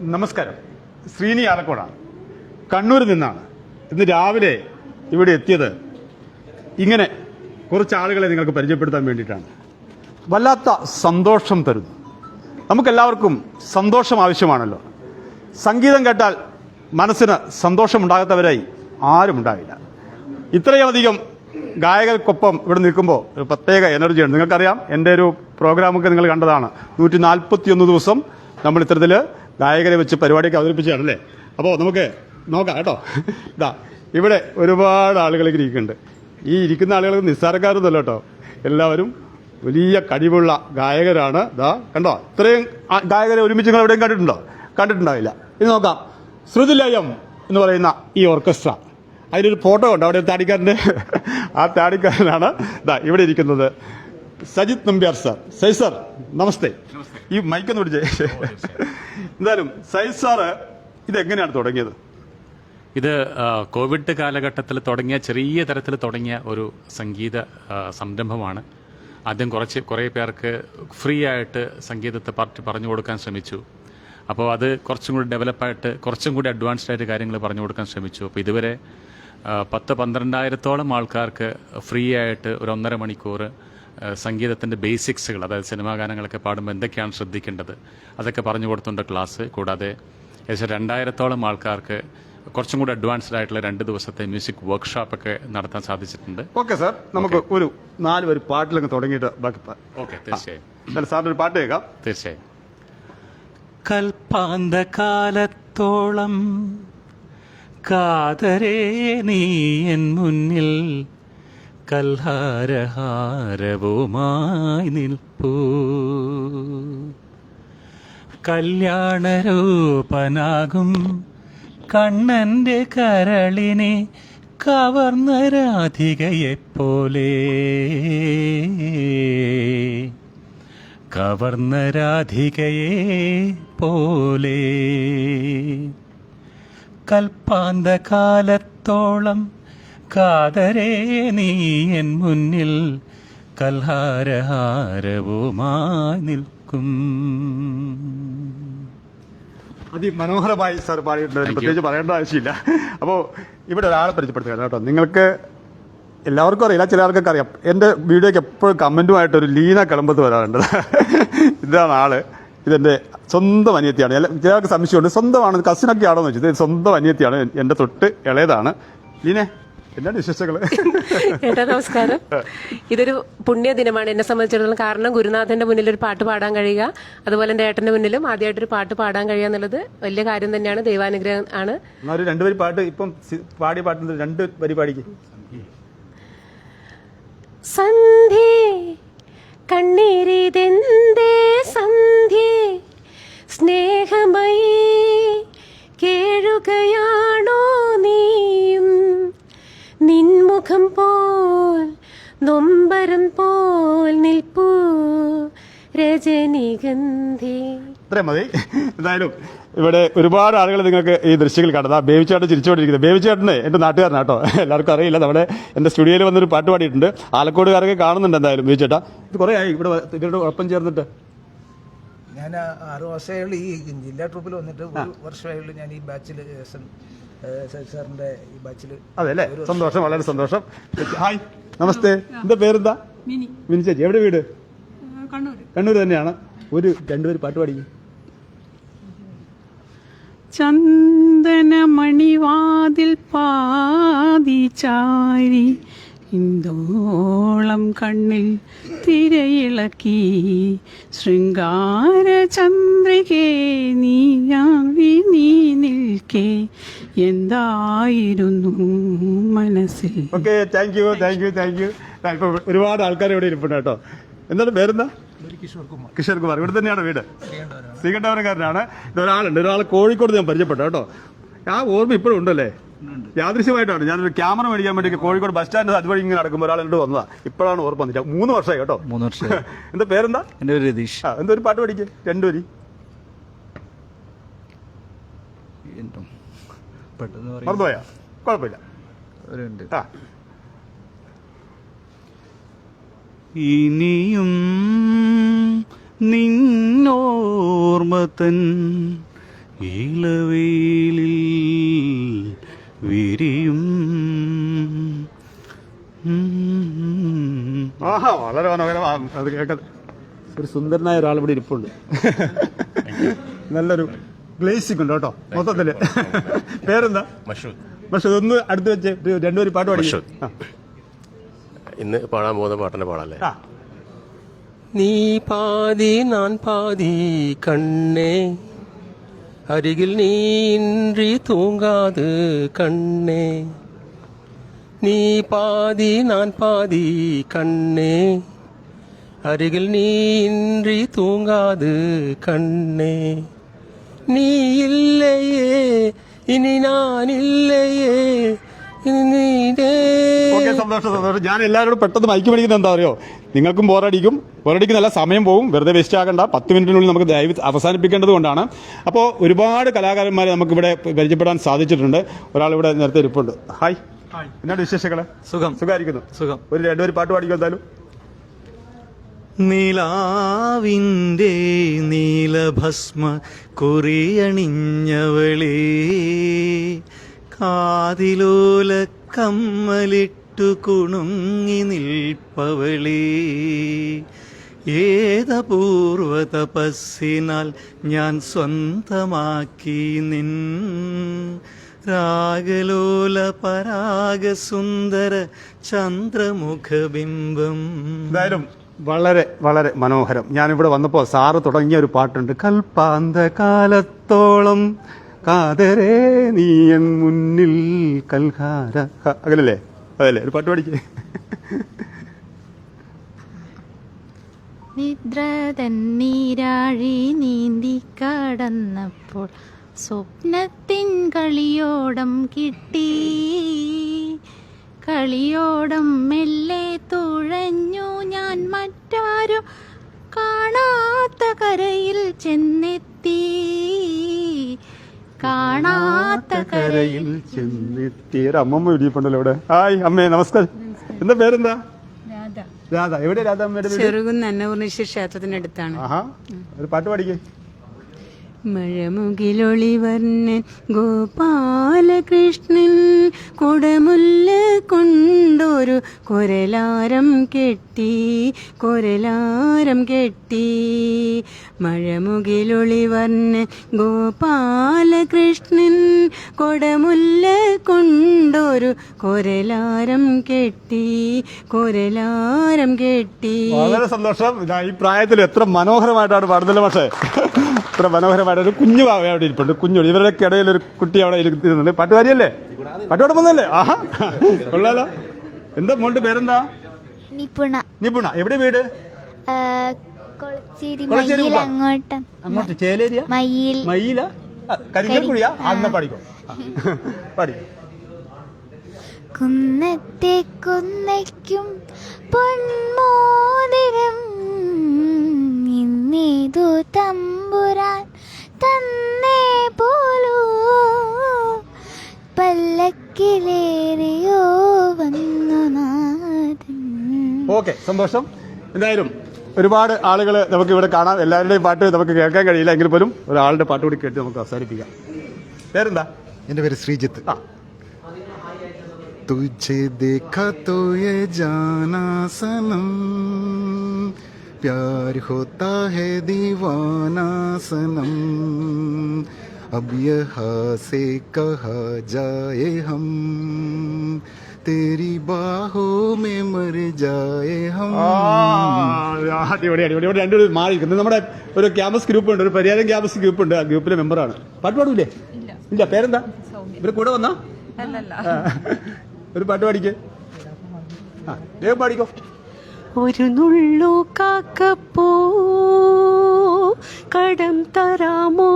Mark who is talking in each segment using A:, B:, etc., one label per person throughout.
A: നമസ്കാരം. ശ്രീനി ആലക്കോടാണ്. കണ്ണൂരിൽ നിന്നാണ് ഇന്ന് രാവിലെ ഇവിടെ എത്തിയത്. ഇങ്ങനെ കുറച്ച് ആളുകളെ നിങ്ങൾക്ക് പരിചയപ്പെടുത്താൻ വേണ്ടിയിട്ടാണ്. വല്ലാത്ത സന്തോഷം തരുന്നു. നമുക്കെല്ലാവർക്കും സന്തോഷം ആവശ്യമാണല്ലോ. സംഗീതം കേട്ടാൽ മനസ്സിന് സന്തോഷമുണ്ടാകാത്തവരായി ആരും ഉണ്ടാവില്ല. ഇത്രയധികം ഗായകർക്കൊപ്പം ഇവിടെ നിൽക്കുമ്പോൾ ഒരു പ്രത്യേക എനർജിയാണ് നിങ്ങൾക്കറിയാം എന്റെ ഒരു പ്രോഗ്രാമൊക്കെ നിങ്ങൾ കണ്ടതാണ്. നൂറ്റി നാൽപ്പത്തിയൊന്ന് ദിവസം നമ്മൾ ഇത്തരത്തിൽ ഗായകരെ വെച്ച് പരിപാടിയൊക്കെ അവതരിപ്പിച്ചതാണ് അല്ലേ അപ്പോൾ നമുക്ക് നോക്കാം കേട്ടോ. ഇതാ ഇവിടെ ഒരുപാട് ആളുകൾ ഇരിക്കുന്നുണ്ട്. ഈ ഇരിക്കുന്ന ആളുകൾ നിസ്സാരക്കാരൊന്നുമല്ല കേട്ടോ. എല്ലാവരും വലിയ കഴിവുള്ള ഗായകരാണ്. ഇതാ കണ്ടോ? ഇത്രയും ഗായകരെ ഒരുമിച്ച് നിങ്ങൾ എവിടെയും കണ്ടിട്ടുണ്ടോ? കണ്ടിട്ടുണ്ടാവില്ല. ഇത് നോക്കാം. ശ്രുതിലയം എന്ന് പറയുന്ന ഈ ഓർക്കസ്ട്ര. അതിലൊരു ഫോട്ടോ ഉണ്ട് അവിടെ ഒരു താടിക്കാരന്റെ ആ താടിക്കാരനാണ്. ഇതാ ഇവിടെ ഇരിക്കുന്നത്. സജിത് നമ്പ്യാർ സാർ. സൈ സാർ നമസ്തേ. ഈ മൈക്കൊന്ന് പിടിച്ചേ. എന്തായാലും സൈ സാറ് ഇതെങ്ങനെയാണ് തുടങ്ങിയത്?
B: ഇത് കോവിഡ് കാലഘട്ടത്തിൽ തുടങ്ങിയ ചെറിയ തരത്തിൽ തുടങ്ങിയ ഒരു സംഗീത സംരംഭമാണ്. ആദ്യം കുറച്ച് കുറേ പേർക്ക് ഫ്രീ ആയിട്ട് സംഗീതത്തെ പറ്റി പറഞ്ഞു കൊടുക്കാൻ ശ്രമിച്ചു. അപ്പോൾ അത് കുറച്ചും കൂടി ഡെവലപ്പായിട്ട് കുറച്ചും കൂടി അഡ്വാൻസ്ഡ് ആയിട്ട് കാര്യങ്ങൾ പറഞ്ഞു കൊടുക്കാൻ ശ്രമിച്ചു. അപ്പോൾ ഇതുവരെ പത്ത് പന്ത്രണ്ടായിരത്തോളം ആൾക്കാർക്ക് ഫ്രീ ആയിട്ട് ഒരു ഒന്നര മണിക്കൂർ സംഗീതത്തിന്റെ ബേസിക്സുകൾ അതായത് സിനിമാ ഗാനങ്ങളൊക്കെ പാടുമ്പോൾ എന്തൊക്കെയാണ് ശ്രദ്ധിക്കേണ്ടത്? അതൊക്കെ പറഞ്ഞു കൊടുത്തുണ്ട് ക്ലാസ്. കൂടാതെ ഏകദേശം രണ്ടായിരത്തോളം ആൾക്കാർക്ക് കുറച്ചും കൂടി അഡ്വാൻസ്ഡ് ആയിട്ടുള്ള രണ്ട് ദിവസത്തെ മ്യൂസിക് വർക്ക്ഷോപ്പ് ഒക്കെ നടത്താൻ സാധിച്ചിട്ടുണ്ട്.
A: ഓക്കെ സാർ നമുക്ക് ഒരു നാല് പേര് പാട്ടിലങ്ങ് തുടങ്ങിയിട്ട് ബാക്കി
B: ഓക്കെ തീർച്ചയായും.
A: സാറിന് ഒരു പാട്ട് കേൾക്കാം.
B: തീർച്ചയായും. കൽപ്പാന്ത കാലത്തോളം കാതരേ നീ എൻ മുന്നിൽ കൽഹാരഹാരവുമായി നിൽപ്പൂ. കല്യാണരൂപനാകും കണ്ണന്റെ കരളിനെ കവർന്ന രാധികയെപ്പോലെ. കവർന്ന രാധികയെ പോലെ കൽപ്പാന്തകാലത്തോളം കാതരേ നീ എൻ മുന്നിൽ കൽഹാരഹാരവുമായി നിൽക്കും.
A: അതിമനോഹരമായി സാർ പാടിയിട്ടുണ്ട്. പ്രത്യേകിച്ച് പറയേണ്ട ആവശ്യമില്ല. അപ്പോൾ ഇവിടെ ഒരാളെ പരിചയപ്പെടുത്തുക കേട്ടോ. നിങ്ങൾക്ക് എല്ലാവർക്കും അറിയില്ല ചില ആൾക്കൊക്കെ അറിയാം. എന്റെ വീഡിയോയ്ക്ക് എപ്പോഴും കമന്റുമായിട്ട് ഒരു ലീന കിളമ്പത്ത് വരാറുണ്ട്. ഇതാണ് ആൾ. ഇതെന്റെ സ്വന്തം അനിയത്തിയാണ്. ചിലർക്ക് സംശയമുണ്ട്. സ്വന്തമാണ് കസിനൊക്കെ ആണോ എന്ന് വെച്ചത് സ്വന്തം അനിയത്തിയാണ്. എന്റെ തൊട്ട് ഇളയതാണ്. ലീനെ എന്താണ് വിശേഷങ്ങൾ
C: ഏട്ടാ നമസ്കാരം. ഇതൊരു പുണ്യ ദിനമാണ്. എന്നെ സംബന്ധിച്ചിടത്തോളം കാരണം ഗുരുനാഥന്റെ മുന്നിൽ ഒരു പാട്ട് പാടാൻ കഴിയുക. അതുപോലെ എന്റെ ഏട്ടന്റെ മുന്നിലും ആദ്യമായിട്ടൊരു പാട്ട് പാടാൻ കഴിയുക എന്നുള്ളത് വലിയ കാര്യം തന്നെയാണ്. ദൈവാനുഗ്രഹം ആണ്.
A: രണ്ടുപേരും ഒരു രണ്ടുപേര് പാട്ട് ഇപ്പം പാടി പാടിയ പാട്ടിൽ രണ്ട് വരി പാടിക്ക്.
C: സന്ധ്യേ കണ്ണീരിതെന്തേ സന്ധ്യേ
A: ഇത്രയും മതി. എന്തായാലും ഇവിടെ ഒരുപാട് ആളുകൾ നിങ്ങൾക്ക് ഈ ദൃശ്യങ്ങൾ കണ്ടത് ആ ബേബിച്ചേട്ടൻ ചിരിച്ചുകൊണ്ടിരിക്കുന്നത് ബേബിച്ചേട്ടനെ എന്റെ നാട്ടുകാരനാട്ടോ എല്ലാവർക്കും അറിയില്ല. നമ്മുടെ എന്റെ സ്റ്റുഡിയോയിൽ വന്നൊരു പാട്ട് പാടിയിട്ടുണ്ട്. ആലക്കോടുകാരൊക്കെ കാണുന്നുണ്ട് എന്തായാലും ബേബിച്ചേട്ടാ. ഇത് കുറേ ആയി. ഇവിടെ ഇവരുടെ ഒപ്പം ചേർന്നിട്ട്.
D: ഞാൻ ആറ് വർഷമായുള്ള ഈ ജില്ലാ ട്രൂപ്പിൽ വന്നിട്ട് ഒരു വർഷമായുള്ള ഞാൻ ഈ ബാച്ചിൽ സജി സാറിന്റെ ഈ ബാച്ചിൽ
A: അതെ അല്ലേ? സന്തോഷം വളരെ സന്തോഷം. ഹായ് നമസ്തേ. എന്താ പേരെന്താ? മിനി. ചേച്ചി. എവിടെ വീട്?
E: കണ്ണൂർ
A: കണ്ണൂർ തന്നെയാണ്. ഒരു രണ്ടുപേര് പാട്ട് പാടിക്കും.
E: ചന്ദനമണിവാതിൽ പാതി ചാരി ഇന്ദോളം കണ്ണിൽ തിരയിളക്കി ശൃംഗാര ചന്ദ്രികേ നീയാവി നീ നിൽക്കേ. എന്തായിരുന്നു മനസ്സിൽ?
A: Okay thank you thank you thank you ഒരുപാട് ആൾക്കാർ ഇവിടെ ഇരിപ്പുണ്ട് കേട്ടോ. എന്താണ് പേരെന്താ?
D: കിഷോർ കുമാർ.
A: ഇവിടെ തന്നെയാണ് വീട്. ശ്രീകണ്ഠവനക്കാരനാണ് ഇതൊരാളുണ്ട്. ഒരാൾ കോഴിക്കോട് ഞാൻ പരിചയപ്പെട്ടു കേട്ടോ. ആ ഓർമ്മ ഇപ്പോഴും ഉണ്ടല്ലേ? യാദൃശ്യമായിട്ടാണ്. ഞാനൊരു ക്യാമറ മേടിക്കാൻ വേണ്ടി കോഴിക്കോട് ബസ് സ്റ്റാൻഡ് അതുവഴി ഇങ്ങനെ നടക്കുമ്പോൾ ഒരാൾ എന്നോട് വന്നതാ. ഇപ്പോഴാണ് ഓർമ്മ വന്നിട്ട് മൂന്ന് വർഷമായി കേട്ടോ.
F: മൂന്ന് വർഷം
A: എന്താ പേരെന്താ?
F: എന്റെ പേര് രതീഷ്.
A: ആ എന്താ ഒരു പാട്ട് പഠിക്ക്. രണ്ടുപേരി. മറന്നുപോയാ? കുഴപ്പമില്ല.
F: ഒരു ഉണ്ട്
A: ആ.
B: ഇനിയും നിന്നോർമ്മതൻ
F: ഇളവേലിൽ വിരിയും.
A: ആഹാ വളരെ മനോഹരമാണ് അത് കേട്ടത്. ഒരു സുന്ദരനായ ഒരാൾ ഇവിടെ ഇരിപ്പുണ്ട് നല്ലൊരു ഗ്ലേസിംഗ് ഉണ്ട് കേട്ടോ മൊത്തത്തിൽ. പേരെന്താ?
G: മഷൂദ്.
A: മഷൂദ് ഒന്ന് അടുത്ത് വെച്ച് രണ്ടുപേര് പാട്ട് പാടി.
G: മഷൂദ്. ഇന്ന് പാടാൻ പോകുന്ന പാട്ടിന്റെ പാടല്ലേ
A: ആ
H: നീ പാതി நான் பாதி கண்ணே அருகில் நீ இன்றி தூங்காது கண்ணே நீ பாதி நான் பாதி கண்ணே அருகில் நீ இன்றி தூங்காது கண்ணே நீ இல்லையே இனி நான் இல்லையே இனி நீடே
A: ഓക്കെ സന്തോഷം സന്തോഷം. ഞാൻ എല്ലാവരോടും പെട്ടെന്ന് മൈക്ക് മേടിക്കുന്നത് എന്താ അറിയോ? നിങ്ങൾക്കും ബോറടിക്കും ബോറടിക്കുന്നല്ല സമയം പോകും. വെറുതെ വേസ്റ്റ് ആകണ്ട പത്ത് മിനിറ്റിനുള്ളിൽ നമുക്ക് ദയവ് അവസാനിപ്പിക്കേണ്ടത് കൊണ്ടാണ്. അപ്പോൾ ഒരുപാട് കലാകാരന്മാരെ നമുക്കിവിടെ പരിചയപ്പെടാൻ സാധിച്ചിട്ടുണ്ട്. ഒരാൾ ഇവിടെ നേരത്തെ ഇരിപ്പുണ്ട്. ഹായ് എന്നാണ് വിശേഷങ്ങൾ?
F: സുഖം.
A: സുഖമായിരിക്കുന്നു.
F: സുഖം.
A: ഒരു രണ്ടുപേര് പാട്ട് പാടിക്കും എന്തായാലും?
F: നിലാവിന്റെ നീലഭസ്മ കുറിയണിഞ്ഞവളേ കാതിലോല കമ്മലിട്ടു കുണുങ്ങി നിൽപ്പവളേ. ഏതപൂർവ തപസ്സിനാൽ ഞാൻ സ്വന്തമാക്കി നിൻ രാഗലോല പരാഗസുന്ദര ചന്ദ്രമുഖബിംബം.
A: എന്തായാലും വളരെ വളരെ മനോഹരം. ഞാനിവിടെ വന്നപ്പോൾ സാറ് തുടങ്ങിയ ഒരു പാട്ടുണ്ട്. കൽപ്പാന്ത കാലത്തോളം കാതരേ നീയൻ മുന്നിൽ കൽഹാര. അകലല്ലേ അതല്ലേ? ഒരു പാട്ട് പാടിക്കേ.
I: നിദ്ര തന്നീരാഴി നീന്തി കടന്നപ്പോൾ സ്വപ്നത്തിൻ കളിയോടം കിട്ടി. കളിയോടം മെല്ലെ തുഴഞ്ഞു ഞാൻ മറ്റാരും കാണാത്ത കരയിൽ ചെന്നെത്തി. കാണാത്ത കരയിൽ
A: ചെന്നെത്തി ഒരു അമ്മമ്മ ഇടിയപ്പുണ്ടല്ലോ ഇവിടെ. ഹായ് അമ്മേ നമസ്കാരം. എന്താ പേരെന്താ? രാധ. എവിടെ രാധ അമ്മയുടെ
E: ചെറുകുന്ന് അന്നപൂർണേശ്വര ക്ഷേത്രത്തിനടുത്താണ്
A: അടുത്താണ്. ഒരു പാട്ട് പാടിക്കേ.
E: മഴമുകിലൊളിവർണൻ ഗോപാലകൃഷ്ണൻ കൊടമുല്ല കൊണ്ടൊരു കൊരലാരം കെട്ടി കൊരലാരം കെട്ടി. മഴമുകിലൊളിവർണൻ ഗോപാലകൃഷ്ണൻ കൊടമുല്ല കൊണ്ടൊരു കൊരലാരം കെട്ടി കൊരലാരം കെട്ടി.
A: വളരെ സന്തോഷം. ഈ പ്രായത്തിൽ എത്ര മനോഹരമായിട്ടാണ് പാടുന്നത് പക്ഷേ. ഇത്ര മനോഹരമായിട്ട് ഒരു കുഞ്ഞു പാവ അവിടെ ഇരിപ്പുണ്ട്. കുഞ്ഞു ഇവരുടെ ഇടയിൽ ഒരു കുട്ടി അവിടെ ഇരുന്നുണ്ട്. പാട്ടുകാരിയല്ലേ? പാട്ടുപാടാൻ വന്നല്ലേ ആഹാ. കൊള്ളാലോ. എന്താ മോളുടെ പേരെന്താ?
I: നിപുണ.
A: നിപുണ. എവിടെ വീട്?
I: അങ്ങോട്ട്.
A: ചേലേരിയ? മയില? കരിങ്കൽക്കുഴിയാ അന്ന
I: കുന്നത്തെ കുന്നയ്ക്കും പൊന്മോതിരം ഇന്നേതു തമ്പുരാൻ തന്നേ പോലൂ പല്ലക്കിലേറിയോ വന്നു നാഥൻ
A: ഓക്കെ സന്തോഷം എന്തായാലും ഒരുപാട് ആളുകൾ നമുക്ക് ഇവിടെ കാണാം എല്ലാവരുടെയും പാട്ട് നമുക്ക് കേൾക്കാൻ കഴിയില്ല എങ്കിൽ പോലും ഒരാളുടെ പാട്ട് കൂടി കേട്ട് നമുക്ക് അവസാനിപ്പിക്കാം പേരെന്താ
J: എൻ്റെ പേര് ശ്രീജിത്ത്
A: ആ
J: तुझे देखा तो ये जाना सनम प्यार होता है दीवाना सनम अब यहाँ से कहा जाए हम तेरी बाहों में मर जाए हम
A: ആ, അടിപൊളി അടിപൊളി ഇവിടെ രണ്ടുപേരും മാറിയിരിക്കുന്നു നമ്മുടെ ഒരു ക്യാമ്പസ് ഗ്രൂപ്പ് ഉണ്ട് ഒരു പരിഹാരം ക്യാമ്പസ് ഗ്രൂപ്പ് ഉണ്ട് ആ ഗ്രൂപ്പിലെ മെമ്പറാണ് പാട്ട് പാടൂലേ ഇല്ല പേരെന്താ ഇവര് കൂടെ വന്നാ ആ. ഒരു പാട്ട് പാടിക്കേ ആ വേഗം പാടിക്കോ
E: ഒരു നുള്ളു കാക്കപ്പൂ കടം തരാമോ?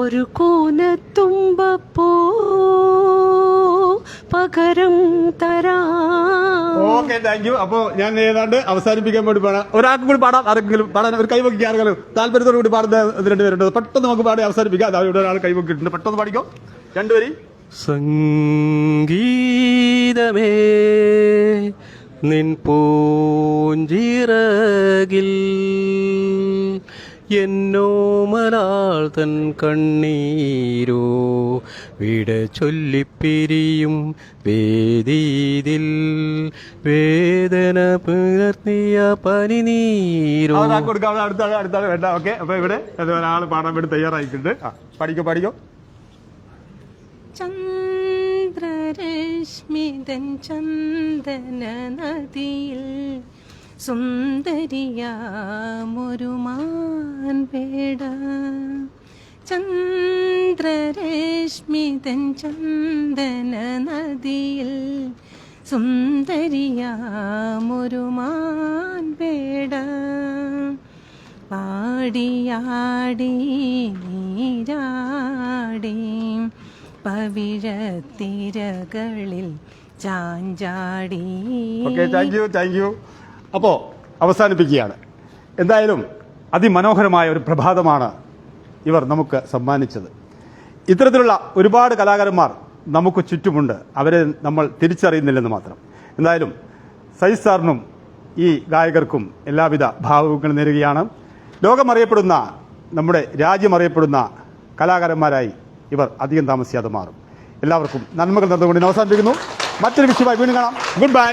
E: ഒരു കൂനത്തുമ്പപ്പൂ പകരം തരാം.
A: ഓക്കെ താങ്ക് യു അപ്പോ ഞാൻ ഏതാണ്ട് അവസാനിപ്പിക്കാൻ വേണ്ടി പാടാം. ഒരാൾക്കും കൂടി പാടാം ആരെങ്കിലും പാടാൻ ഒരു കൈവക്കി ആരെങ്കിലും താല്പര്യത്തോടു കൂടി പാടുന്ന രണ്ടുപേരുണ്ട് പെട്ടെന്ന് നമുക്ക് പാടി അവസാനിപ്പിക്കാം. അതാ ഇവിടെ ഒരാൾ കൈവക്കിയിട്ടുണ്ട്. പെട്ടെന്ന് പാടിക്കോ. രണ്ടുപേരും.
H: സംഗീതമേ നിൻ പൂഞ്ചിറകിൽ എന്നോ മലാൾ തൻ കണ്ണീരോ വിട ചൊല്ലിപ്പിരിയും വേദീതിൽ. വേദന പുലർത്തിയ പനിനീരോ.
A: കൊടുക്കാം അടുത്ത അടുത്ത വേണ്ട ഓക്കെ. അപ്പൊ ഇവിടെ ഒരാൾ പാടാൻ വേണ്ടി തയ്യാറായിട്ടുണ്ട്. പഠിക്കോ പഠിക്കോ.
E: ചന്ദ്രരശ്മിതൻ ചന്ദന നദിയിൽ സുന്ദരിയാമൊരു മാൻപേട. ചന്ദ്രരശ്മിതൻ ചന്ദന നദിയിൽ സുന്ദരിയാമൊരു മാൻപേട. പാടിയാടി നീരാടി പവിഴത്തിരകളിൽ ചാഞ്ചാടി.
A: താങ്ക് യു താങ്ക് യു അപ്പോ അവസാനിപ്പിക്കുകയാണ്. എന്തായാലും അതിമനോഹരമായ ഒരു പ്രഭാതമാണ് ഇവർ നമുക്ക് സമ്മാനിച്ചത്. ഇത്തരത്തിലുള്ള ഒരുപാട് കലാകാരന്മാർ നമുക്ക് ചുറ്റുമുണ്ട്. അവരെ നമ്മൾ തിരിച്ചറിയുന്നില്ലെന്ന് മാത്രം. എന്തായാലും സൈസ് സാറിനും ഈ ഗായകർക്കും എല്ലാവിധ ഭാവങ്ങളും നേരുകയാണ്. ലോകമറിയപ്പെടുന്ന നമ്മുടെ രാജ്യമറിയപ്പെടുന്ന കലാകാരന്മാരായി ഇവർ അധികം താമസിയാതെ മാറും. എല്ലാവർക്കും നന്മകൾ തന്നുകൊണ്ട് അവസാനിപ്പിക്കുന്നു. മറ്റൊരു വിഷയമായി വീണ്ടും കാണാം. Good bye